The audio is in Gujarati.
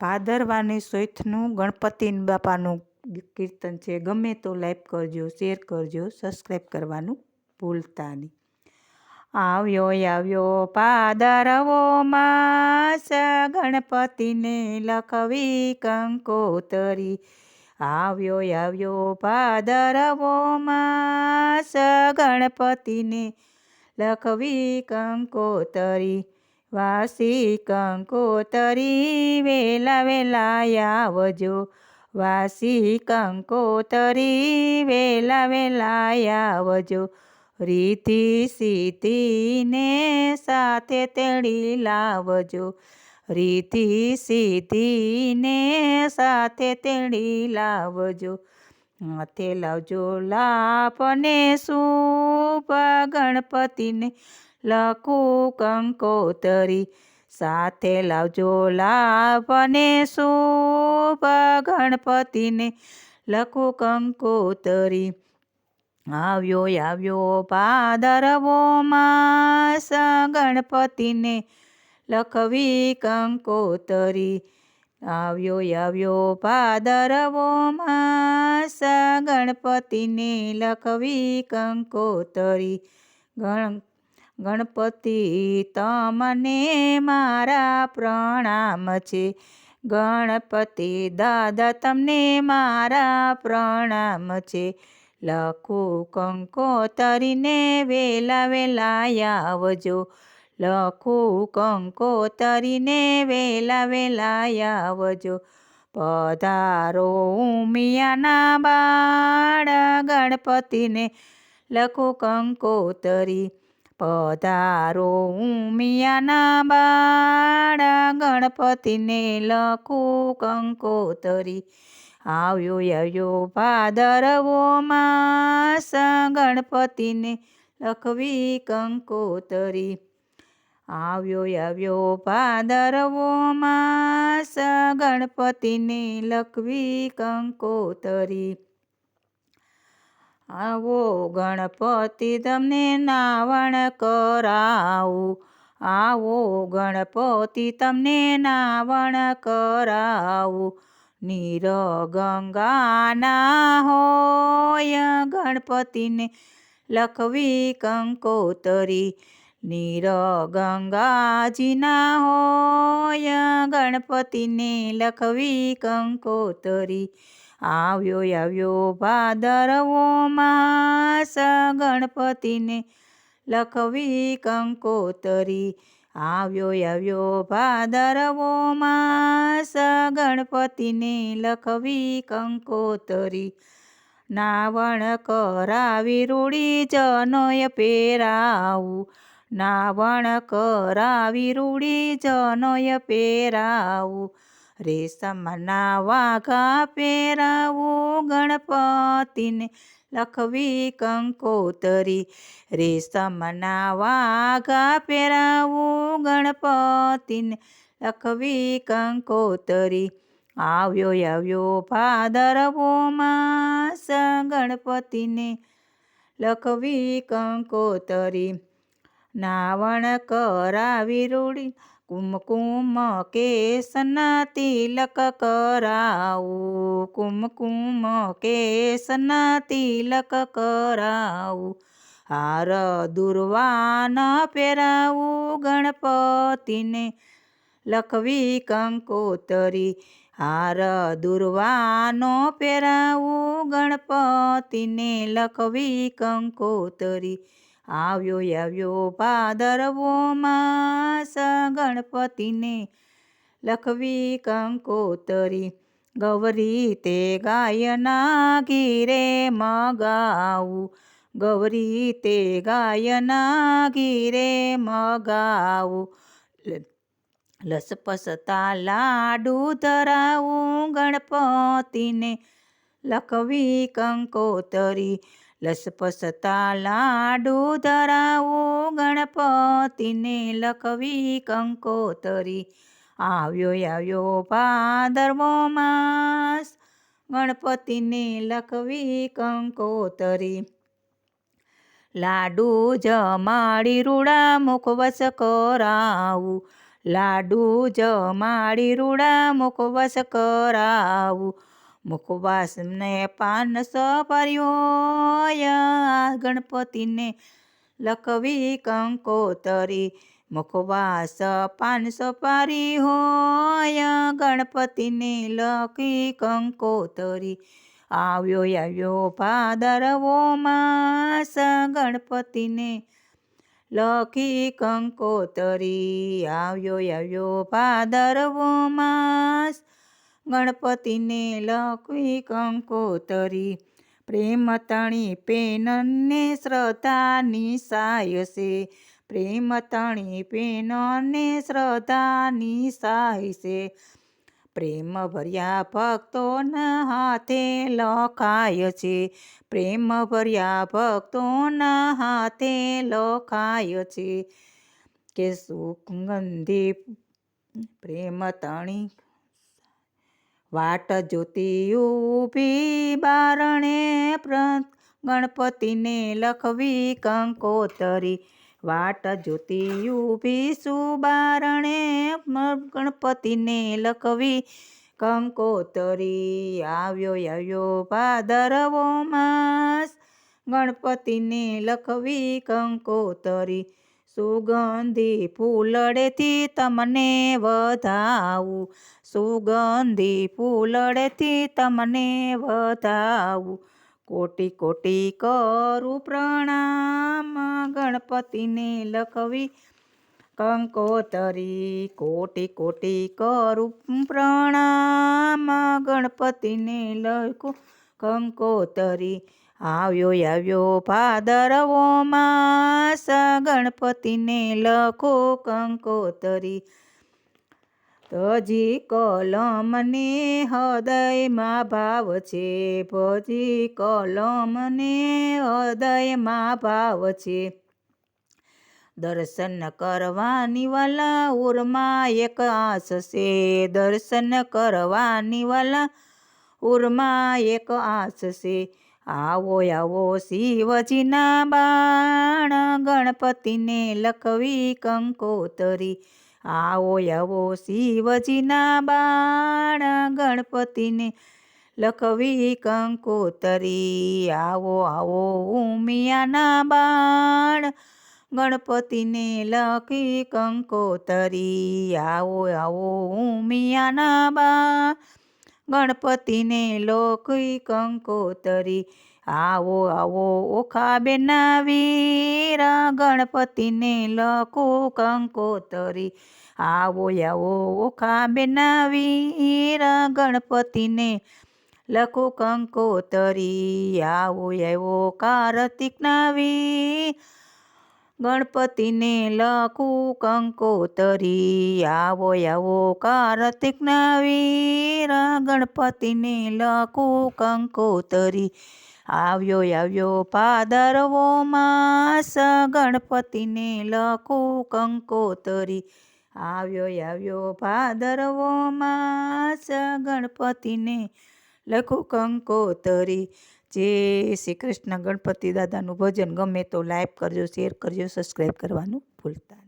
ભાદરવાની સોઈથનું ગણપતિ બાપાનું કીર્તન છે. ગમે તો લાઈક કરજો, શેર કરજો સબસ્ક્રાઈબ કરવાનું ભૂલતા નહીં. આવ્યો આવ્યો પાદરવો માસ ગણપતિને લખવી કંકોતરી. આવ્યો આવ્યો પાદરવો માસ ગણપતિને લખવી કંકોતરી. વાસી કંકોતરી વેલા વેલા આવજો. વાસી કંકોતરી વેલા વેલા આવજો. રીતિ સીધીને સાથે તેડી લાવજો. રીતિ સીધીને સાથે તેડી લાવજો. હાથે લાવજો લાપને શુભ ગણપતિને લખું કંકોતરી, સાથે લાવજો લાભને શુભ ગણપતિને. લખું કંકોતરી, આવ્યો આવ્યો ભાદરવો માસ ગણપતિને. લખવી કંકોતરી, આવ્યો આવ્યો ભાદરવો માસ ગણપતિને. લખવી કંકોતરી, ગણ ગણપતિ તમને મારા પ્રણામ છે. ગણપતિ દાદા તમને મારા પ્રણામ છે. લખું કંકોતરીને વેલા વેલા આવજો. લખું કંકોતરીને વેલા વેલા આવજો. પધારો ઉમિયાના બાળ ગણપતિને લખું કંકોતરી પધારો ઉમિયાના બાળ ગણપતિને લખું કંકોતરી. આવ્યો આવ્યો ભાદરવો માસ ગણપતિને લખવી કંકોતરી. આવ્યો આવ્યો ભાદરવો માસ ગણપતિને લખવી કંકોતરી. આવો ગણપતિ તમને નાવણ કરાવું. આવો ગણપતિ તમને નાવણ કરાવું. નીર ગંગાના હોય ગણપતિને લખવી કંકોતરી. નીર ગંગાજીના હોય ગણપતિને લખવી કંકોતરી. આવ્યો આવ્યો ભાદરવો માસ ગણપતિને લખવી કંકોતરી. આવ્યો આવ્યો ભાદરવો માસ ગણપતિને લખવી કંકોતરી. નાવણ કરાવી રૂડી જનોય પેરાવું નાવણ કરાવી રૂડી જનોય પેરાવું રેશમના વાઘા પહેરાવું ગણપતિને લખવી કંકોતરી. રેશમના વાઘા પહેરાવું ગણપતિને લખવી કંકોતરી. આવ્યો આવ્યો ભાદરવો માસ ગણપતિને લખવી કંકોતરી. નાવણ કરાવી રૂડી કુમકુમ કેસના તિલક કરાવું કુમકુમ કેસના તિલક કરાવું હાર દુર્વાન પહેરાવું ગણપતિને લખવી કંકોતરી. હાર દુર્વાનો પહેરાવું ગણપતિને લખવી કંકોતરી. આવ્યો આવ્યો ભાદરવો માસ ગણપતિને લખવી કંકોતરી. ગૌરી તે ગાયના ઘીરે મગાવું. ગૌરી તે ગાયના ઘીરે મગાવું. લસપસતા લાડુ ધરાવું ગણપતિને લખવી કંકોતરી. લસપસતા લાડુ ધરાવો ગણપતિને લખવી કંકોતરી. આવ્યો આવ્યો ભાદરવો માસ, ગણપતિને લખવી કંકોતરી. લાડુ જમાડી રૂડા મુખવસ કરાવું, લાડુ જમાડી રૂડા મુખવાસ કરાવું. મુખવાસને પાન સપર્યો ગણપતિને લખવી કંકોતરી. મુખવાસ પાન સપારી હોય ગણપતિને લખી કંકોતરી. આવ્યો આવ્યો ભાદરવો માસ ગણપતિને લખી કંકોતરી. આવ્યો આવ્યો ભાદરવો માસ ગણપતિને લખવી કંકોતરી. પ્રેમ તણી પેનને શ્રદ્ધાની સાય છે. પ્રેમ તણી પેનને શ્રદ્ધાની સાય છે. પ્રેમ ભર્યા ભક્તોના હાથે લખાય છે. પ્રેમ ભર્યા ભક્તોના હાથે લખાય છે. કે સુગંધી પ્રેમ તણી વાટ જોતી ઊભી બારણે ગણપતિને લખવી કંકોતરી. વાટ જોતી ઊભી સુબારણે ગણપતિને લખવી કંકોતરી. આવ્યો આવ્યો ભાદરવો માસ ગણપતિને લખવી કંકોતરી. સુગંધી ફૂલડેથી તમને વધાવું. સુગંધી ફૂલડેથી તમને વધાવું. કોટી કોટી કરું પ્રણામ ગણપતિને લખવી. કંકોતરી કોટી કોટી કરું પ્રણામ ગણપતિને લખું. કંકોતરી આવ્યો આવ્યો ભાદરવો માસ. ગણપતિને લખો કંકોતરી. તજી કલમને હૃદયમાં ભાવ છે. ભજી કલમને હૃદયમાં ભાવ છે. દર્શન કરવાની વાલા ઉરમાં એક આસ છે. દર્શન કરવાની વાલા ઉરમાં એક આસ છે. આવો આવો શિવજીના બાણ, ગણપતિને લખવી કંકોતરી. આવો આવો શિવજીના બાણ, ગણપતિને લખવી કંકોતરી. આવો આવો ઉમિયાના બાણ, ગણપતિને લખી કંકોતરી. આવો આવો ઉમિયાના બા ગણપતિને લખી કંકોતરી. આવો આવો, ઓખા બેના વીર ગણપતિને લખો કંકોતરી. આવો આવો, ઓખા બેના વીર ગણપતિને લખો કંકોતરી. આવો આવો કાર્તિકના વીર ગણપતિને લખું કંકોતરી આવો આવો કાર્તિકના વીર ગણપતિને લખું કંકોતરી આવ્યો આવ્યો પાદરવો માસ ગણપતિને લખું કંકોતરી આવ્યો આવ્યો ભાદરવો માસ ગણપતિને લખું કંકોતરી જય શ્રી કૃષ્ણ ગણપતિ દાદાનું ભજન ગમે તો લાઈક કરજો, શેર કરજો, સબસ્ક્રાઈબ કરવાનું ભૂલતા